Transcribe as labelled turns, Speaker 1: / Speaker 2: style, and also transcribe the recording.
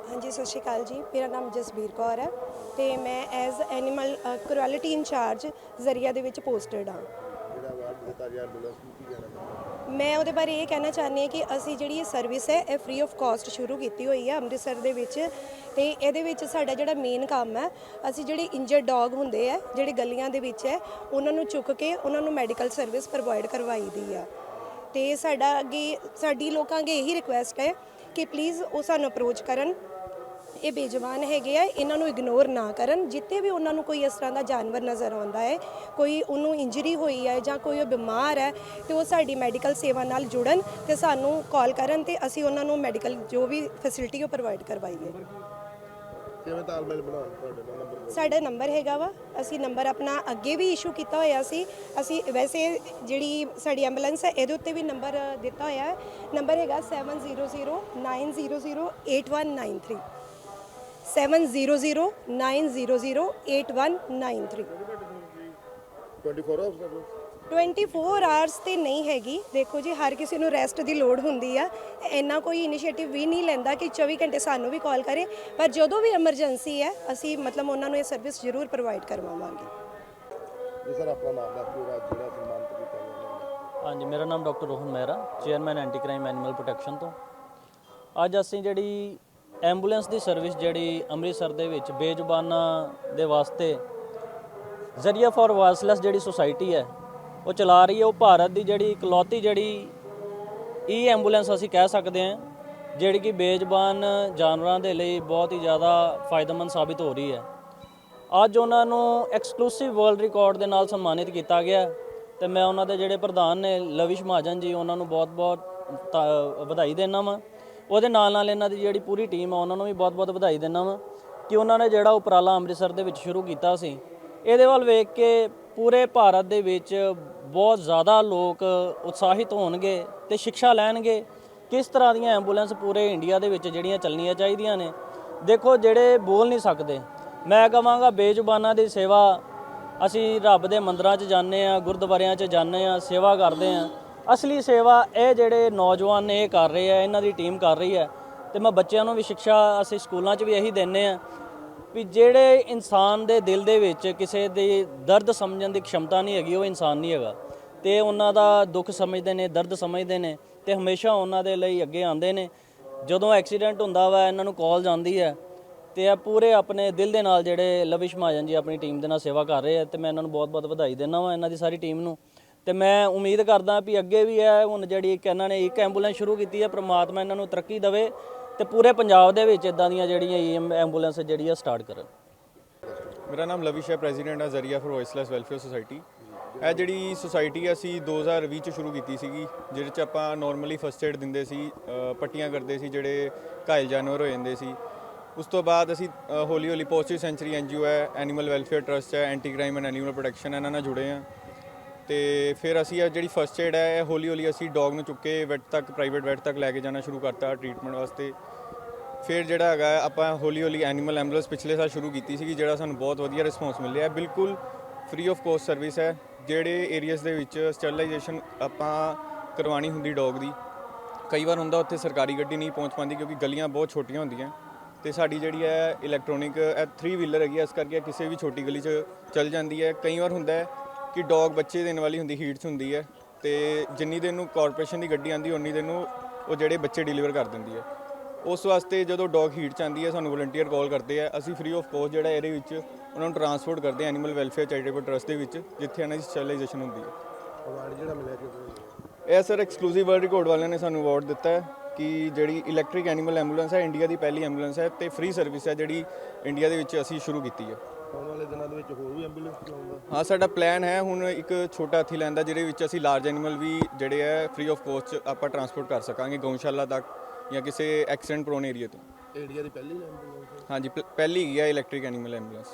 Speaker 1: ਹਾਂਜੀ ਸਤਿ ਸ਼੍ਰੀ ਅਕਾਲ ਜੀ। ਮੇਰਾ ਨਾਮ ਜਸਬੀਰ ਕੌਰ ਹੈ ਤੇ ਮੈਂ ਐਜ਼ ਐਨੀਮਲ ਕੁਆਲਿਟੀ ਇੰਚਾਰਜ ਜ਼ਰੀਆ ਦੇ ਵਿੱਚ ਪੋਸਟਡ ਹਾਂ।
Speaker 2: ਜਿਹੜਾ ਅਵਾਰਡ ਦਿੱਤਾ ਗਿਆ ਐਂਬੂਲੈਂਸ ਨੂੰ ਕੀ ਕਹਿਣਾ ਚਾਹੁੰਦੇ
Speaker 1: ਮੈਂ ਉਹਦੇ ਬਾਰੇ ਇਹ ਕਹਿਣਾ ਚਾਹੁੰਦੀ ਹਾਂ ਕਿ ਅਸੀਂ ਜਿਹੜੀ ਇਹ ਸਰਵਿਸ ਹੈ ਇਹ ਫ੍ਰੀ ਆਫ ਕਾਸਟ ਸ਼ੁਰੂ ਕੀਤੀ ਹੋਈ ਹੈ ਅੰਮ੍ਰਿਤਸਰ ਦੇ ਵਿੱਚ ਤੇ ਇਹਦੇ ਵਿੱਚ ਸਾਡਾ ਜਿਹੜਾ ਮੇਨ ਕੰਮ ਹੈ ਅਸੀਂ ਜਿਹੜੇ ਇੰਜਰਡ ਡੌਗ ਹੁੰਦੇ ਆ ਜਿਹੜੇ ਗਲੀਆਂ ਦੇ ਵਿੱਚ ਹੈ ਉਹਨਾਂ ਨੂੰ ਚੁੱਕ ਕੇ ਉਹਨਾਂ ਨੂੰ ਮੈਡੀਕਲ ਸਰਵਿਸ ਪ੍ਰੋਵਾਈਡ ਕਰਵਾਈ ਦੀ ਆ। ਤੇ ਸਾਡਾ ਅੱਗੇ ਸਾਡੀ ਲੋਕਾਂ ਅੱਗੇ ਇਹੀ ਰਿਕੁਐਸਟ ਹੈ ਕਿ ਪਲੀਜ਼ ਉਹ ਸਾਨੂੰ ਅਪਰੋਚ ਕਰਨ। ਇਹ ਬੇਜਵਾਨ ਹੈਗੇ ਆ, ਇਹਨਾਂ ਨੂੰ ਇਗਨੋਰ ਨਾ ਕਰਨ। ਜਿੱਥੇ ਵੀ ਉਹਨਾਂ ਨੂੰ ਕੋਈ ਇਸ ਤਰ੍ਹਾਂ ਦਾ ਜਾਨਵਰ ਨਜ਼ਰ ਆਉਂਦਾ ਹੈ, ਕੋਈ ਉਹਨੂੰ ਇੰਜਰੀ ਹੋਈ ਹੈ ਜਾਂ ਕੋਈ ਉਹ ਬਿਮਾਰ ਹੈ, ਤੇ ਉਹ ਸਾਡੀ ਮੈਡੀਕਲ ਸੇਵਾ ਨਾਲ ਜੁੜਨ ਤੇ ਸਾਨੂੰ ਕਾਲ ਕਰਨ ਤੇ ਅਸੀਂ ਉਹਨਾਂ ਨੂੰ ਮੈਡੀਕਲ ਜੋ ਵੀ ਫੈਸਿਲਿਟੀ ਉਹ ਪ੍ਰੋਵਾਈਡ ਕਰਵਾਈਏ।
Speaker 2: ਕਿਵੇਂ ਤਾਲਮੇਲ ਬਣਾਉਣ ਤੁਹਾਡੇ ਨਾਲ ਨੰਬਰ
Speaker 1: ਸਾਡਾ ਨੰਬਰ ਹੈਗਾ ਵਾ। ਅਸੀਂ ਨੰਬਰ ਆਪਣਾ ਅੱਗੇ ਵੀ ਇਸ਼ੂ ਕੀਤਾ ਹੋਇਆ ਸੀ। ਅਸੀਂ ਵੈਸੇ ਜਿਹੜੀ ਸਾਡੀ ਐਂਬੂਲੈਂਸ ਹੈ ਇਹਦੇ ਉੱਤੇ ਵੀ ਨੰਬਰ ਦਿੱਤਾ ਹੋਇਆ ਹੈ। ਨੰਬਰ ਹੈਗਾ 7009008193 7009008193
Speaker 2: 24 ਆਵਰਸ ਦਾ
Speaker 1: 24 ਆਵਰਸ ਤੇ ਨਹੀਂ ਹੈਗੀ। ਦੇਖੋ ਜੀ ਹਰ ਕਿਸੇ ਨੂੰ ਰੈਸਟ ਦੀ ਲੋੜ ਹੁੰਦੀ ਆ। ਇੰਨਾ ਕੋਈ ਇਨੀਸ਼ੀਏਟਿਵ ਵੀ ਨਹੀਂ ਲੈਂਦਾ ਕਿ 24 ਘੰਟੇ ਸਾਨੂੰ ਵੀ ਕਾਲ ਕਰੇ। ਪਰ ਜਦੋਂ ਵੀ ਐਮਰਜੈਂਸੀ ਹੈ ਅਸੀਂ ਮਤਲਬ ਉਹਨਾਂ ਨੂੰ ਇਹ ਸਰਵਿਸ ਜ਼ਰੂਰ ਪ੍ਰੋਵਾਈਡ ਕਰਵਾਵਾਂਗੇ।
Speaker 2: ਜੀ ਸਰ ਆਪਣਾ ਨਾਮ ਦੱਸ ਦਿਓ ਰਾਜ ਜਿਹੜਾ ਸਨਮਾਨਿਤ ਕੀਤਾ ਗਿਆ
Speaker 3: ਹਾਂਜੀ ਮੇਰਾ ਨਾਮ doctor Rohan Mehra chairman anti crime animal protection ਤੋਂ। ਅੱਜ ਅਸੀਂ ਜਿਹੜੀ ਐਂਬੂਲੈਂਸ ਦੀ ਸਰਵਿਸ ਜਿਹੜੀ ਅੰਮ੍ਰਿਤਸਰ ਦੇ ਵਿੱਚ ਬੇਜ਼ੁਬਾਨਾਂ ਦੇ ਵਾਸਤੇ ਜ਼ਰੀਆ ਫॉर ਵਾਇਸਲੈਸ ਜਿਹੜੀ ਸੁਸਾਇਟੀ ਹੈ ਉਹ ਚਲਾ ਰਹੀ ਹੈ, ਉਹ ਭਾਰਤ ਦੀ ਜਿਹੜੀ ਇਕਲੌਤੀ ਜਿਹੜੀ ਈ ਐਂਬੂਲੈਂਸ ਅਸੀਂ ਕਹਿ ਸਕਦੇ ਹਾਂ, ਜਿਹੜੀ ਕਿ ਬੇਜ਼ਬਾਨ ਜਾਨਵਰਾਂ ਦੇ ਲਈ ਬਹੁਤ ਹੀ ਜ਼ਿਆਦਾ ਫਾਇਦੇਮੰਦ ਸਾਬਿਤ ਹੋ ਰਹੀ ਹੈ। ਅੱਜ ਉਹਨਾਂ ਨੂੰ ਐਕਸਕਲੂਸਿਵ ਵਰਲਡ ਰਿਕਾਰਡ ਦੇ ਨਾਲ ਸਨਮਾਨਿਤ ਕੀਤਾ ਗਿਆ ਹੈ ਤੇ ਮੈਂ ਉਹਨਾਂ ਦੇ ਜਿਹੜੇ ਪ੍ਰਧਾਨ ਨੇ, ਲਵਿਸ਼ ਮਹਾਜਨ ਜੀ, ਉਹਨਾਂ ਨੂੰ ਬਹੁਤ-ਬਹੁਤ ਵਧਾਈ ਦੇਣਾ ਵਾਂ। ਉਹਦੇ ਨਾਲ ਨਾਲ ਇਹਨਾਂ ਦੀ ਜਿਹੜੀ ਪੂਰੀ ਟੀਮ ਆ, ਉਹਨਾਂ ਨੂੰ ਵੀ ਬਹੁਤ-ਬਹੁਤ ਵਧਾਈ ਦੇਣਾ ਵਾਂ ਕਿ ਉਹਨਾਂ ਨੇ ਜਿਹੜਾ ਉਪਰਾਲਾ ਅੰਮ੍ਰਿਤਸਰ ਦੇ ਵਿੱਚ ਸ਼ੁਰੂ ਕੀਤਾ ਸੀ। ਇਹਦੇ ਵੱਲ ਵੇਖ ਕੇ ਪੂਰੇ ਭਾਰਤ ਦੇ ਵਿੱਚ ਬਹੁਤ ਜ਼ਿਆਦਾ ਲੋਕ ਉਤਸ਼ਾਹਿਤ ਹੋਣਗੇ ਤੇ ਸਿੱਖਿਆ ਲੈਣਗੇ। ਕਿਸ ਤਰ੍ਹਾਂ ਦੀਆਂ ਐਂਬੂਲੈਂਸ ਪੂਰੇ ਇੰਡੀਆ ਦੇ ਵਿੱਚ ਜਿਹੜੀਆਂ ਚੱਲਣੀਆਂ ਚਾਹੀਦੀਆਂ ਨੇ, ਦੇਖੋ ਜਿਹੜੇ ਬੋਲ ਨਹੀਂ ਸਕਦੇ। ਮੈਂ ਕਹਾਂਗਾ ਬੇਜ਼ੁਬਾਨਾਂ ਦੀ ਸੇਵਾ, ਅਸੀਂ ਰੱਬ ਦੇ ਮੰਦਰਾਂ 'ਚ ਜਾਂਦੇ ਆ ਗੁਰਦੁਆਰਿਆਂ 'ਚ ਜਾਂਦੇ ਆ ਸੇਵਾ ਕਰਦੇ ਆ ਅਸਲੀ ਸੇਵਾ ਇਹ ਜਿਹੜੇ ਨੌਜਵਾਨ ਨੇ, ਇਹ ਕਰ ਰਹੇ ਆ, ਇਹਨਾਂ ਦੀ ਟੀਮ ਕਰ ਰਹੀ ਹੈ। ਤੇ ਮੈਂ ਬੱਚਿਆਂ ਨੂੰ ਵੀ ਸਿੱਖਿਆ ਅਸੀਂ ਸਕੂਲਾਂ 'ਚ ਵੀ ਇਹੀ ਦਿੰਨੇ ਆ ਵੀ ਜਿਹੜੇ ਇਨਸਾਨ ਦੇ ਦਿਲ ਦੇ ਵਿੱਚ ਕਿਸੇ ਦੀ ਦਰਦ ਸਮਝਣ ਦੀ ਖਮਤਾ ਨਹੀਂ ਹੈਗੀ, ਉਹ ਇਨਸਾਨ ਨਹੀਂ ਹੈਗਾ। ਤੇ ਉਹਨਾਂ ਦਾ ਦੁੱਖ ਸਮਝਦੇ ਨੇ, ਦਰਦ ਸਮਝਦੇ ਨੇ ਤੇ ਹਮੇਸ਼ਾ ਉਹਨਾਂ ਦੇ ਲਈ ਅੱਗੇ ਆਉਂਦੇ ਨੇ। ਜਦੋਂ ਐਕਸੀਡੈਂਟ ਹੁੰਦਾ ਵਾ, ਇਹਨਾਂ ਨੂੰ ਕਾਲ ਜਾਂਦੀ ਹੈ ਤੇ ਇਹ ਪੂਰੇ ਆਪਣੇ ਦਿਲ ਦੇ ਨਾਲ ਜਿਹੜੇ ਲਵਿਸ਼ ਮਹਾਜਨ ਜੀ ਆਪਣੀ ਟੀਮ ਦੇ ਨਾਲ ਸੇਵਾ ਕਰ ਰਹੇ ਆ ਤੇ ਮੈਂ ਇਹਨਾਂ ਨੂੰ ਬਹੁਤ-ਬਹੁਤ ਵਧਾਈ ਦਿੰਦਾ ਵਾਂ, ਇਹਨਾਂ ਦੀ ਸਾਰੀ ਟੀਮ ਨੂੰ। ਤੇ ਮੈਂ ਉਮੀਦ ਕਰਦਾ ਵੀ ਅੱਗੇ ਵੀ ਹੈ ਹੁਣ ਜਿਹੜੀ ਇੱਕ ਇਹਨਾਂ ਨੇ ਇੱਕ ਐਂਬੂਲੈਂਸ ਸ਼ੁਰੂ ਕੀਤੀ ਹੈ, ਪ੍ਰਮਾਤਮਾ ਇਹਨਾਂ ਨੂੰ ਤਰੱਕੀ ਦੇਵੇ ਤੇ ਪੂਰੇ ਪੰਜਾਬ ਦੇ ਵਿੱਚ ਇਦਾਂ ਦੀਆਂ ਜਿਹੜੀਆਂ ਈਐਮ ਐਂਬੂਲੈਂਸ ਜਿਹੜੀ ਆ ਸਟਾਰਟ ਕਰਨ।
Speaker 4: ਮੇਰਾ ਨਾਮ ਲਵਿਸ਼ ਹੈ ਪ੍ਰੈਜ਼ੀਡੈਂਟ ਆ ਜ਼ਰੀਆ ਫॉर ਵੌਇਸਲੈਸ ਵੈਲਫੇਅਰ ਸੁਸਾਇਟੀ। ਇਹ ਜਿਹੜੀ ਸੁਸਾਇਟੀ ਅਸੀਂ 2020 ਚ ਸ਼ੁਰੂ ਕੀਤੀ ਸੀਗੀ, ਜਿਹਦੇ ਚ ਆਪਾਂ ਨਾਰਮਲੀ ਫਸਟ ਏਡ ਦਿੰਦੇ ਸੀ ਪੱਟੀਆਂ ਕਰਦੇ ਸੀ, ਜਿਹੜੇ ਘਾਇਲ ਜਾਨਵਰ ਹੋ ਜਾਂਦੇ ਸੀ। ਉਸ ਤੋਂ ਬਾਅਦ ਅਸੀਂ ਹੌਲੀ ਹੌਲੀ ਪੋਜ਼ਿਟਿਵ ਸੈਂਚਰੀ ਐਨਜੀਓ ਹੈ ਐਨੀਮਲ ਵੈਲਫੇਅਰ ਟਰਸਟ ਹੈ anti crime and animal protection ਇਹਨਾਂ ਨਾਲ ਜੁੜੇ ਆ ਤੇ ਫਿਰ ਅਸੀਂ ਇਹ ਜਿਹੜੀ ਫਸਟ ਏਡ ਹੈ ਹੌਲੀ ਹੌਲੀ ਅਸੀਂ ਡੌਗ ਨੂੰ ਚੁੱਕ ਕੇ ਵੈਟ ਤੱਕ ਪ੍ਰਾਈਵੇਟ ਵੈਟ ਤੱਕ ਲੈ ਕੇ ਜਾਣਾ ਸ਼ੁਰੂ ਕਰਤਾ ਟ੍ਰੀਟਮੈਂਟ ਵਾਸਤੇ। ਫਿਰ ਜਿਹੜਾ ਹੈਗਾ ਆਪਾਂ ਹੌਲੀ ਹੌਲੀ ਐਨੀਮਲ ਐਂਬੂਲੈਂਸ ਪਿਛਲੇ ਸਾਲ ਸ਼ੁਰੂ ਕੀਤੀ ਸੀਗੀ ਜਿਹੜਾ ਸਾਨੂੰ ਬਹੁਤ ਵਧੀਆ ਰਿਸਪੌਂਸ ਮਿਲਿਆ। ਹੈ। ਬਿਲਕੁਲ ਫ੍ਰੀ ਆਫ ਕੋਸਟ ਸਰਵਿਸ ਹੈ। ਜਿਹੜੇ ਏਰੀਆਜ਼ ਦੇ ਵਿੱਚ ਸਟਰਲਾਈਜੇਸ਼ਨ ਆਪਾਂ ਕਰਵਾਣੀ ਹੁੰਦੀ ਡੌਗ ਦੀ ਕਈ ਵਾਰ ਹੁੰਦਾ ਉੱਥੇ ਸਰਕਾਰੀ ਗੱਡੀ ਨਹੀਂ ਪਹੁੰਚ ਪਾਉਂਦੀ ਕਿਉਂਕਿ ਗਲੀਆਂ ਬਹੁਤ ਛੋਟੀਆਂ ਹੁੰਦੀਆਂ। ਤੇ ਸਾਡੀ ਜਿਹੜੀ ਹੈ ਇਲੈਕਟ੍ਰੋਨਿਕ ਇਹ 3 ਵੀਲਰ ਹੈਗੀ ਹੈ, ਇਸ ਕਰਕੇ ਕਿਸੇ ਵੀ ਛੋਟੀ ਗਲੀ 'ਚ ਚੱਲ ਜਾਂਦੀ ਹੈ। ਕਈ ਵਾਰ ਹੁੰਦਾ ਹੈ ਕਿ ਡੌਗ ਬੱਚੇ ਦੇਣ ਵਾਲੀ ਹੁੰਦੀ ਹੀਟਸ ਹੁੰਦੀ ਹੈ ਤੇ ਜਿੰਨੀ ਦਿਨ ਨੂੰ ਕਾਰਪੋਰੇਸ਼ਨ ਦੀ ਗੱਡੀ ਆਂਦੀ ਉਨੀ ਦਿਨ ਨੂੰ ਉਹ ਜਿਹੜੇ ਬੱਚੇ ਡਿਲੀਵਰ ਕਰ ਦਿੰਦੀ ਹੈ। ਉਸ ਵਾਸਤੇ ਜਦੋਂ ਡੌਗ ਹੀਟ ਚ ਆਂਦੀ ਹੈ ਸਾਨੂੰ ਵਲੰਟੀਅਰ ਕਾਲ ਕਰਦੇ ਆ। ਅਸੀਂ ਫ੍ਰੀ ਆਫ ਕੋਸਟ ਜਿਹੜਾ ਇਹਦੇ ਵਿੱਚ ਉਹਨਾਂ ਨੂੰ ਟਰਾਂਸਪੋਰਟ ਕਰਦੇ ਆ ਐਨੀਮਲ ਵੈਲਫੇਅਰ ਚੈਰੀਟੇਬਲ ਟਰਸਟ ਦੇ ਵਿੱਚ ਜਿੱਥੇ ਇਹਨਾਂ ਦੀ ਸਟਰਲਾਈਜੇਸ਼ਨ ਹੁੰਦੀ ਹੈ।
Speaker 2: ਅਵਾਰਡ ਜਿਹੜਾ ਮਿਲਿਆ ਕਿਉਂ
Speaker 4: ਇਹ ਸਰ ਐਕਸਕਲੂਸਿਵ ਵਰਲਡ ਰਿਕਾਰਡ ਵਾਲਿਆਂ ਨੇ ਸਾਨੂੰ ਅਵਾਰਡ ਦਿੱਤਾ ਹੈ ਕਿ ਜਿਹੜੀ ਇਲੈਕਟ੍ਰਿਕ ਐਨੀਮਲ ਐਂਬੂਲੈਂਸ ਹੈ ਇੰਡੀਆ ਦੀ ਪਹਿਲੀ ਐਂਬੂਲੈਂਸ ਹੈ ਤੇ ਫ੍ਰੀ ਸਰਵਿਸ ਹੈ ਜਿਹੜੀ ਇੰਡੀਆ ਦੇ ਵਿੱਚ ਅਸੀਂ ਸ਼ੁਰੂ ਕੀਤੀ ਹੈ।
Speaker 2: ਆਉਣ ਵਾਲੇ ਦਿਨਾਂ ਦੇ ਵਿੱਚ ਹੋਰ ਵੀ ਐਂਬੂਲੈਂਸ ਚਲਾਉਂਦਾ।
Speaker 4: ਹਾਂ ਸਾਡਾ ਪਲਾਨ ਹੈ ਹੁਣ ਇੱਕ ਛੋਟਾ ਹਾਥੀ ਲੈਣ ਦਾ ਜਿਹਦੇ ਵਿੱਚ ਅਸੀਂ ਲਾਰਜ ਐਨੀਮਲ ਵੀ ਜਿਹੜੇ ਹੈ ਫ੍ਰੀ ਆਫ ਕੋਸਟ ਆਪਾਂ ਟਰਾਂਸਪੋਰਟ ਕਰ ਸਕਾਂਗੇ ਗਊਸ਼ਾਲਾ ਤੱਕ ਜਾਂ ਕਿਸੇ ਐਕਸੀਡੈਂਟ ਪ੍ਰੋਨ ਏਰੀਆ ਤੋਂ।
Speaker 2: ਇੰਡੀਆ ਦੀ ਪਹਿਲੀ ਐਂਬੂਲੈਂਸ
Speaker 4: ਹਾਂਜੀ ਪ- ਪਹਿਲੀ ਹੀ ਹੈ ਇਲੈਕਟ੍ਰਿਕ ਐਨੀਮਲ ਐਂਬੂਲੈਂਸ